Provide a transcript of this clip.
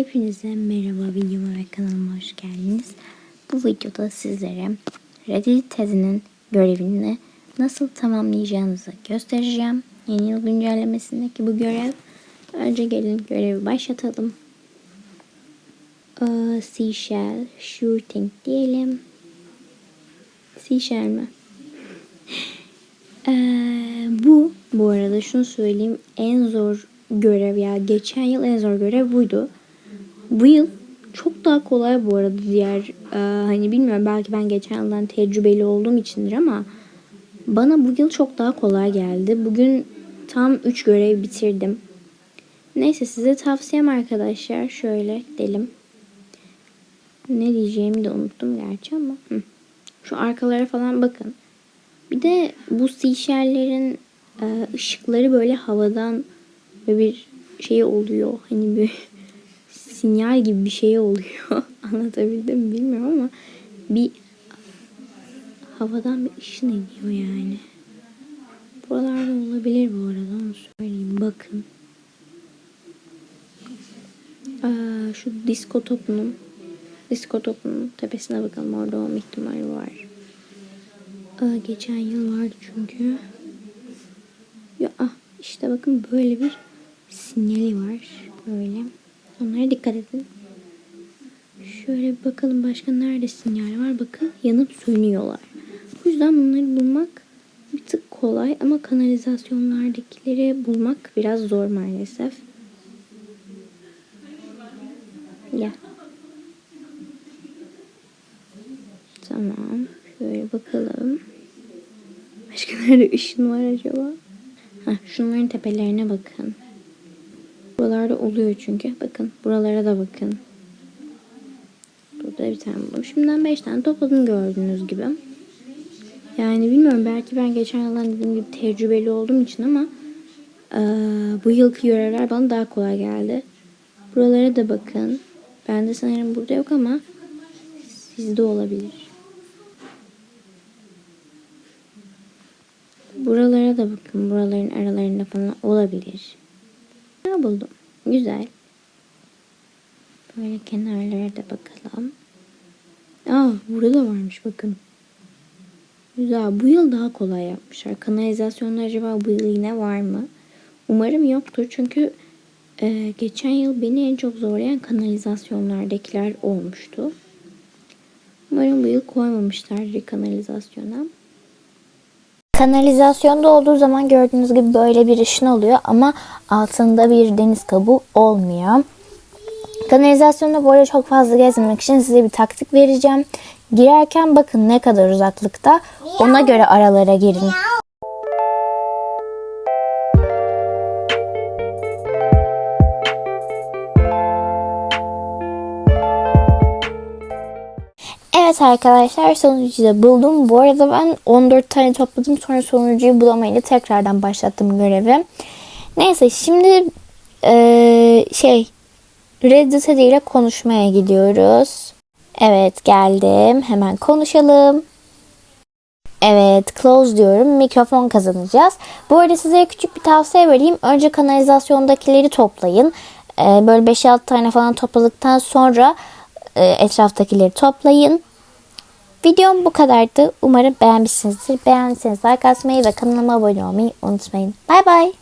Hepinize merhaba videoma ve kanalıma hoş geldiniz. Bu videoda sizlere Reddit tezinin görevini nasıl tamamlayacağınızı göstereceğim. Yeni yıl güncellemesindeki bu görev. Önce gelin görevi başlatalım. Ee, seashell shooting diyelim. Seashell mi? Ee, bu bu arada şunu söyleyeyim en zor görev ya geçen yıl en zor görev buydu. Bu yıl çok daha kolay bu arada diğer e, hani bilmiyorum belki ben geçen yıldan tecrübeli olduğum içindir ama bana bu yıl çok daha kolay geldi. Bugün tam 3 görev bitirdim. Neyse size tavsiyem arkadaşlar şöyle gidelim. Ne diyeceğimi de unuttum gerçi ama. Hı. Şu arkalara falan bakın. Bir de bu seashell'lerin e, ışıkları böyle havadan ve bir şey oluyor. Hani bir sinyal gibi bir şey oluyor. Anlatabildim mi bilmiyorum ama bir havadan bir ışın ediyor yani. Buralarda olabilir bu arada onu söyleyeyim. Bakın. Aa, şu disko topunun disko topunun tepesine bakalım. Orada olma ihtimali var. Aa, geçen yıl vardı çünkü. Ya ah, işte bakın böyle bir sinyali var. Böyle. Onlara dikkat edin. Şöyle bakalım başka nerede sinyal var. Bakın yanıp sönüyorlar. O yüzden bunları bulmak bir tık kolay ama kanalizasyonlardakileri bulmak biraz zor maalesef. Ya. Tamam. Şöyle bakalım. Başka nerede ışın var acaba? Heh, şunların tepelerine bakın. Buralarda oluyor çünkü. Bakın buralara da bakın. Burada bir tane buldum. Şimdiden 5 tane topladım gördüğünüz gibi. Yani bilmiyorum belki ben geçen yıldan dediğim gibi tecrübeli olduğum için ama e, bu yılki görevler bana daha kolay geldi. Buralara da bakın. Bende sanırım burada yok ama sizde olabilir. Buralara da bakın. Buraların aralarında falan olabilir. Buldum? Güzel. Böyle kenarlara da bakalım. Aa burada da varmış bakın. Güzel. Bu yıl daha kolay yapmışlar. Kanalizasyonlar acaba bu yıl yine var mı? Umarım yoktur. Çünkü e, geçen yıl beni en çok zorlayan kanalizasyonlardakiler olmuştu. Umarım bu yıl koymamışlardır kanalizasyona. Kanalizasyonda olduğu zaman gördüğünüz gibi böyle bir ışın oluyor ama altında bir deniz kabuğu olmuyor. Kanalizasyonda arada çok fazla gezmemek için size bir taktik vereceğim. Girerken bakın ne kadar uzaklıkta ona göre aralara girin. Evet arkadaşlar sonuncuyu da buldum. Bu arada ben 14 tane topladım. Sonra sonuncuyu bulamayınca tekrardan başlattım görevi. Neyse şimdi eee, şey Reddit ile konuşmaya gidiyoruz. Evet geldim. Hemen konuşalım. Evet close diyorum. Mikrofon kazanacağız. Bu arada size küçük bir tavsiye vereyim. Önce kanalizasyondakileri toplayın. Ee, böyle 5-6 tane falan topladıktan sonra e, etraftakileri toplayın. Videom bu kadardı. Umarım beğenmişsinizdir. Beğendiyseniz like atmayı ve kanalıma abone olmayı unutmayın. Bay bay.